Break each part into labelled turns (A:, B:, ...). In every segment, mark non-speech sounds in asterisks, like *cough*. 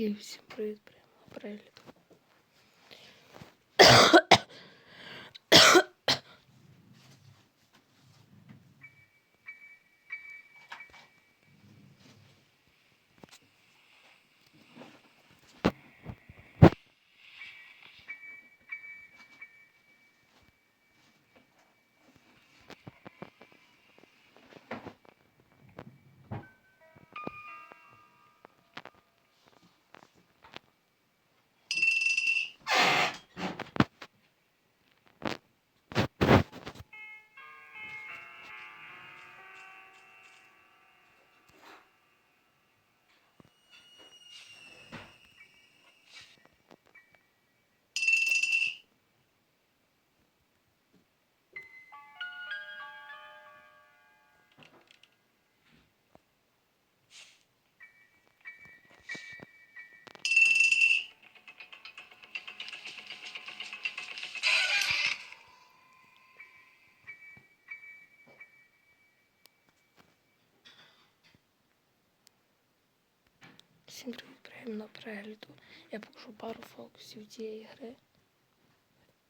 A: І всім привіт, прямо перегляд. Всім привіт, приємного перегляду. Я покажу пару фокусів цієї гри.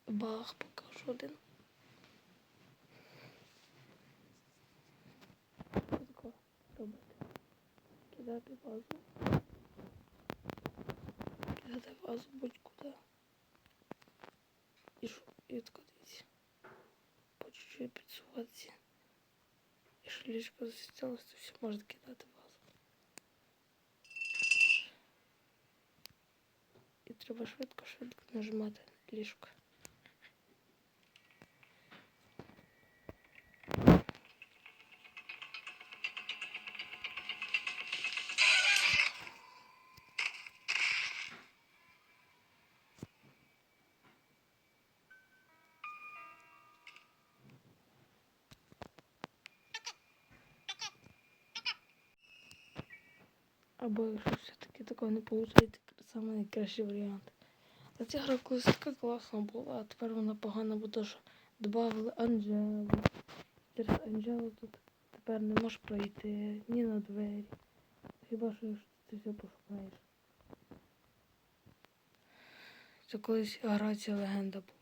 A: Баг покажу один. Що таке робити? Кидати вазу. Кидати вазу будь-куди. І що? І тако дивіться. По чуть-чуть підсуватися. Якщо ліжко засвітилось, то все можна кидати вазу. Треба швидко-швидко нажимати на ліжко. Або якщо все-таки такого не виходить, саме найкращий варіант. А ця гра колись така класна була, а тепер вона погана, бо що додали Анджелу. Через Анджелу тут тепер не можеш пройти ні на двері. Хіба що ти все пошукаєш. Це колись гра ця легенда була.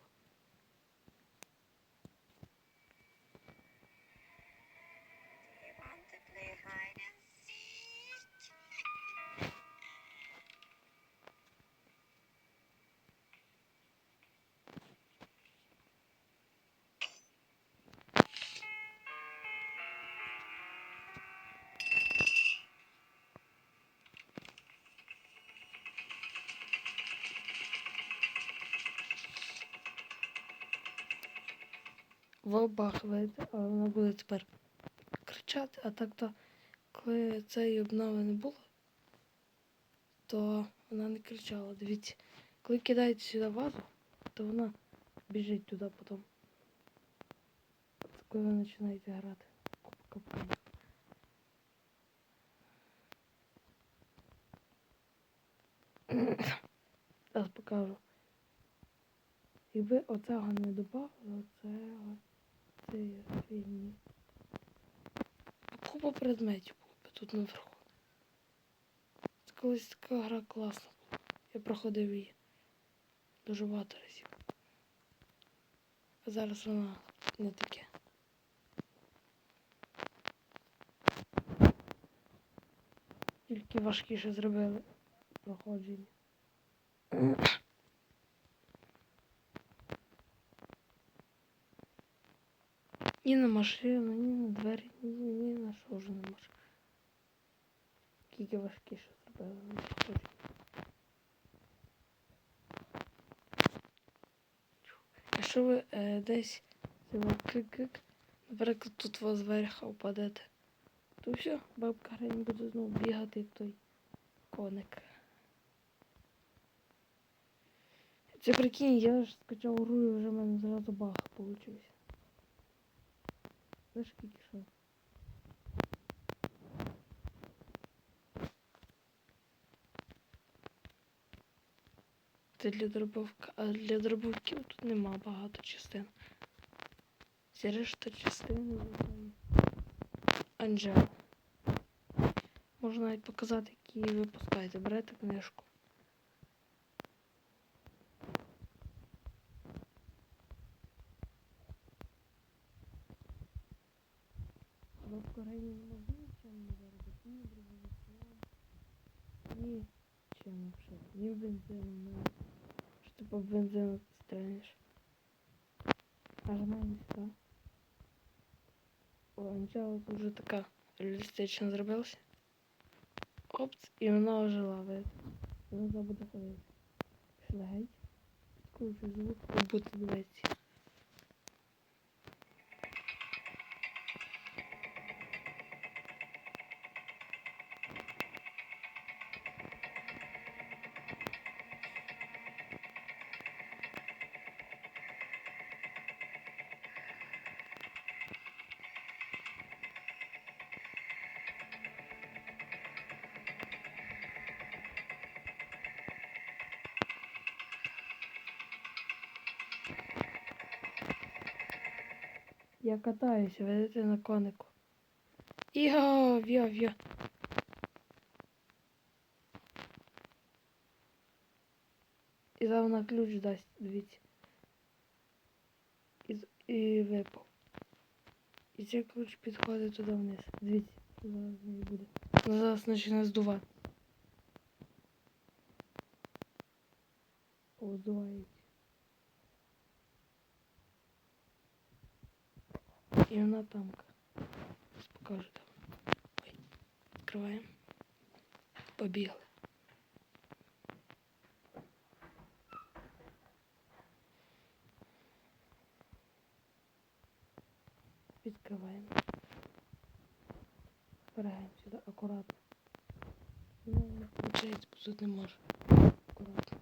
A: Вийде, але вона буде тепер кричати, а так то, коли цієї обнови не було, то вона не кричала. Дивіться, коли кидаєте сюди вазу, то вона біжить туди потім. Коли ви починаєте грати в капкан. Зараз покажу. Якби оцього не додали, оцього, це фігні. Купа предметів було тут наверху. Це колись така гра класна була. Я проходив її дуже багато разів. А зараз вона не таке. Тільки важкіше зробили проходження. *coughs* Ні на машину, ні на двері, ні, ні на що вже не може. Тільки важкіше зробили на проходження. Якщо ви е, десь кик-кик, наприклад, тут вас зверху впадете, то все, бабка Грень буде знову бігати, як той коник. Це прикинь, я ж скачав і вже в мене зразу баг получився. Знаєш, скільки? Це для дробовка, а для дробовків тут нема багато частин. Всі решта частини звичайно. Можна навіть показати, які випускаєте. Берете книжку. Корені не можна нічим не заробити, ні дробовиком, ні чим взагалі, ні бензином навіть. Що ти по бензину стрельнеш. Нажимаємо сюди. О, начало тут вже така реалістично зробилася. Опц, і вона ожила, видите. І вона буде ходити. Пішли геть. Підкручуй звук, і буде дивитися. Я катаюся, видите, на конику. Йо, в'йо, в'йо. І зараз вона ключ дасть, дивіться. І, і випав. І цей ключ підходить туди вниз. Дивіться, зараз з нею буде. Вона зараз почне здувати. О, здувається. І вона тамка. Зараз покажу там. Ой. Відкриваємо. Побігли. Відкриваємо. Впираємо сюди акуратно. Ну, не виходить, бо тут не може. Акуратно.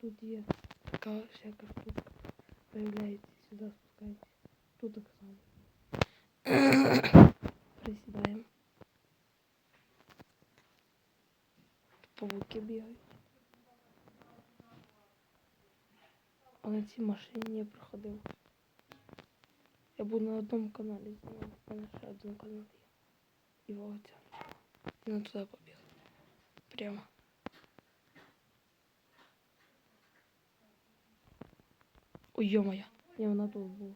A: Тут є така всяка штука. Появляється сюди, спускається. Тут так само. Присідаємо. Павуки бігають. А на цій машині я проходив. Я був на одному каналі знімав. У мене ще один канал є. І вогця. І на туди побіг. Прямо. Ой, ё-моё. Ні, вона тут була.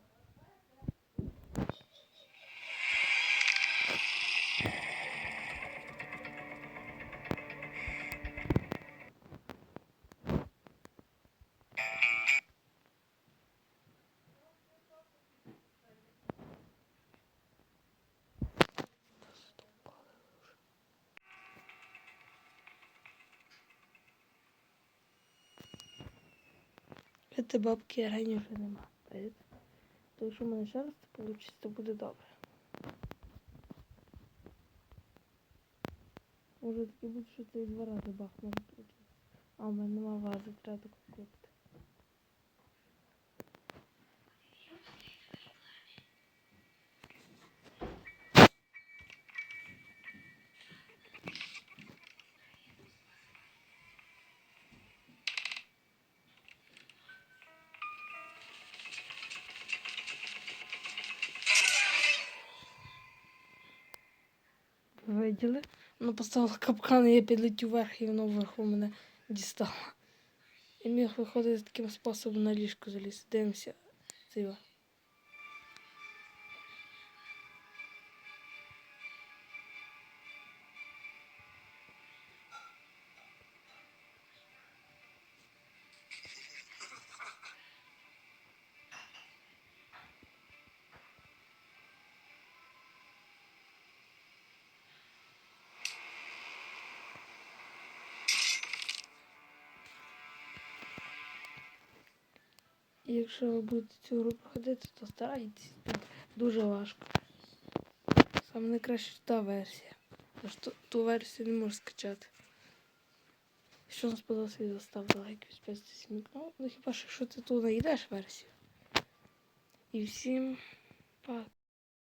A: Це бабки рані вже нема. То якщо в мене ще раз це то буде добре. Може таки буде, що це два рази бах може. А в мене нема вази, треба купити. Виділи? Вона поставила капкан, і я підлетів вверх, і воно вверху мене дістало. І міг виходити таким способом на ліжку залізти. Дивимося. Це Якщо ви будете цю гру проходити, то старайтесь. Тут дуже важко. Саме найкраще та версія. Тож ту, ту версію не можу скачати. Якщо вам сподобалося відео, ставте лайк, підписуйтесь на канал. Ну хіба що якщо ти тут знайдеш версію. І всім па.